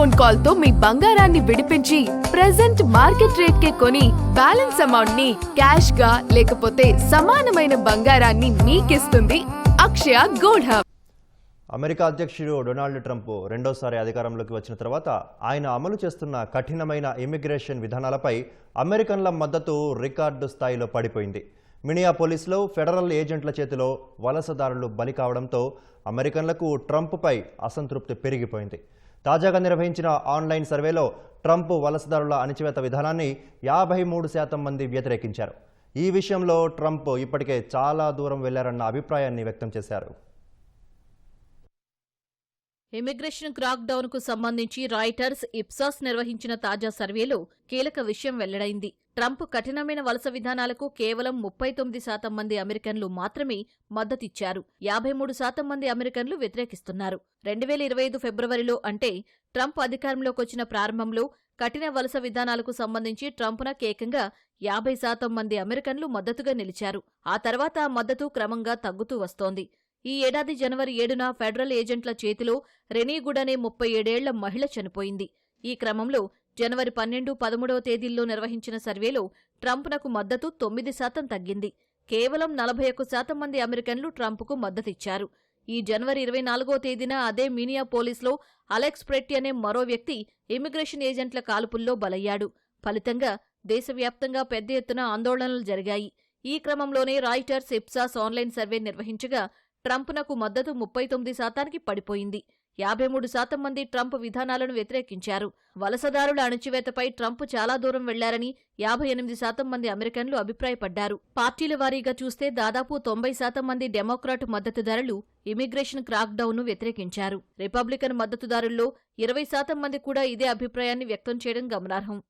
Phone కాల్తో మీ బంగారాన్ని విడిపించి present market rate కే కొని బ్యాలెన్స్ అమౌంట్ని క్యాష్గా లేకపోతే సమానమైన బంగారాన్ని మీకిస్తుంది అక్షయ గోల్డ్ హబ్ అమెరికా అధ్యక్షుడు డొనాల్డ్ ట్రంప్ రెండోసారి అధికారంలోకి వచ్చిన తర్వాత ఆయన అమలు చేస్తున్న కఠినమైన ఇమిగ్రేషన్ విధానాలపై అమెరికన్ల మద్దతు రికార్డు స్థాయిలో పడిపోయింది. మినియాపోలిస్లో ఫెడరల్ ఏజెంట్ల చేతిలో వలసదారులు బలి కావడంతో అమెరికన్లకు ట్రంప్పై అసంతృప్తి పెరిగిపోయింది. తాజాగా నిర్వహించిన ఆన్లైన్ సర్వేలో ట్రంప్ వలసదారుల అణచివేత విధానాన్ని యాభై మూడు శాతం మంది వ్యతిరేకించారు. ఈ విషయంలో ట్రంప్ ఇప్పటికే చాలా దూరం వెళ్ళారన్న అభిప్రాయాన్ని వ్యక్తం చేశారు. ఇమిగ్రేషన్ క్రాక్ డౌన్కు సంబంధించి రాయిటర్స్ ఇప్సాస్ నిర్వహించిన తాజా సర్వేలో కీలక విషయం వెల్లడైంది. ట్రంప్ కఠినమైన వలస విధానాలకు కేవలం ముప్పై తొమ్మిది శాతం మంది అమెరికన్లు మాత్రమే మద్దతిచ్చారు. యాభై మూడు శాతం మంది అమెరికన్లు వ్యతిరేకిస్తున్నారు. రెండు వేల ఇరవై ఐదు ఫిబ్రవరిలో అంటే ట్రంప్ అధికారంలోకి వచ్చిన ప్రారంభంలో కఠిన వలస విధానాలకు సంబంధించి ట్రంప్న కేకంగా యాభై శాతం మంది అమెరికన్లు మద్దతుగా నిలిచారు. ఆ తర్వాత ఆ మద్దతు క్రమంగా తగ్గుతూ వస్తోంది. ఈ ఏడాది జనవరి ఏడున ఫెడరల్ ఏజెంట్ల చేతిలో రెనీగుడ్ అనే ముప్పై ఏడేళ్ళ మహిళ చనిపోయింది. ఈ క్రమంలో జనవరి పన్నెండు పదమూడవ తేదీల్లో నిర్వహించిన సర్వేలో ట్రంప్నకు మద్దతు తొమ్మిది శాతం తగ్గింది. కేవలం నలభై ఒక్క శాతం మంది అమెరికన్లు ట్రంప్కు మద్దతిచ్చారు. ఈ జనవరి ఇరవై నాలుగో తేదీన అదే మీనియా పోలీస్లో అలెక్స్ ప్రెట్టి అనే మరో వ్యక్తి ఇమిగ్రేషన్ ఏజెంట్ల కాల్పుల్లో బలయ్యాడు. ఫలితంగా దేశవ్యాప్తంగా పెద్ద ఎత్తున ఆందోళనలు జరిగాయి. ఈ క్రమంలోనే రాయిటర్స్ ఇప్సాస్ ఆన్లైన్ సర్వే నిర్వహించగా ట్రంప్నకు మద్దతు ముప్పై తొమ్మిది శాతానికి పడిపోయింది. యాభై మూడు శాతం మంది ట్రంప్ విధానాలను వ్యతిరేకించారు. వలసదారుల అణచివేతపై ట్రంప్ చాలా దూరం వెళ్ళారని యాభై ఎనిమిది శాతం మంది అమెరికన్లు అభిప్రాయపడ్డారు. పార్టీల వారీగా చూస్తే దాదాపు తొంభై శాతం మంది డెమోక్రాట్ మద్దతుదారులు ఇమిగ్రేషన్ క్రాక్డౌన్ను వ్యతిరేకించారు. రిపబ్లికన్ మద్దతుదారుల్లో ఇరవై శాతం మంది కూడా ఇదే అభిప్రాయాన్ని వ్యక్తం చేయడం గమనార్హం.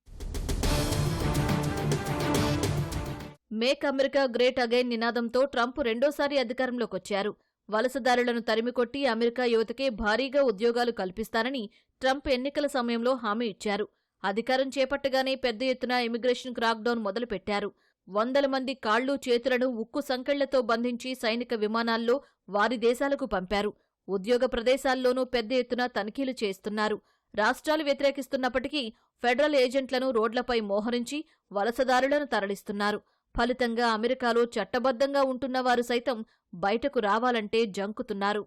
మేక్ అమెరికా గ్రేట్ అగైన్ నినాదంతో ట్రంప్ రెండోసారి అధికారంలోకొచ్చారు. వలసదారులను తరిమికొట్టి అమెరికా యువతకే భారీగా ఉద్యోగాలు కల్పిస్తానని ట్రంప్ ఎన్నికల సమయంలో హామీ ఇచ్చారు. అధికారం చేపట్టగానే పెద్ద ఎత్తున ఇమిగ్రేషన్ క్రాక్డౌన్ మొదలుపెట్టారు. వందల మంది కాళ్ళు చేతులను ఉక్కు సంకెళ్ళతో బంధించి సైనిక విమానాల్లో వారి దేశాలకు పంపారు. ఉద్యోగ ప్రదేశాల్లోనూ పెద్ద ఎత్తున తనిఖీలు చేస్తున్నారు. రాష్ట్రాలు వ్యతిరేకిస్తున్నప్పటికీ ఫెడరల్ ఏజెంట్లను రోడ్లపై మోహరించి వలసదారులను తరలిస్తున్నారు. ఫలితంగా అమెరికాలో చట్టబద్ధంగా ఉంటున్న వారు సైతం బయటకు రావాలంటే జంకుతున్నారు.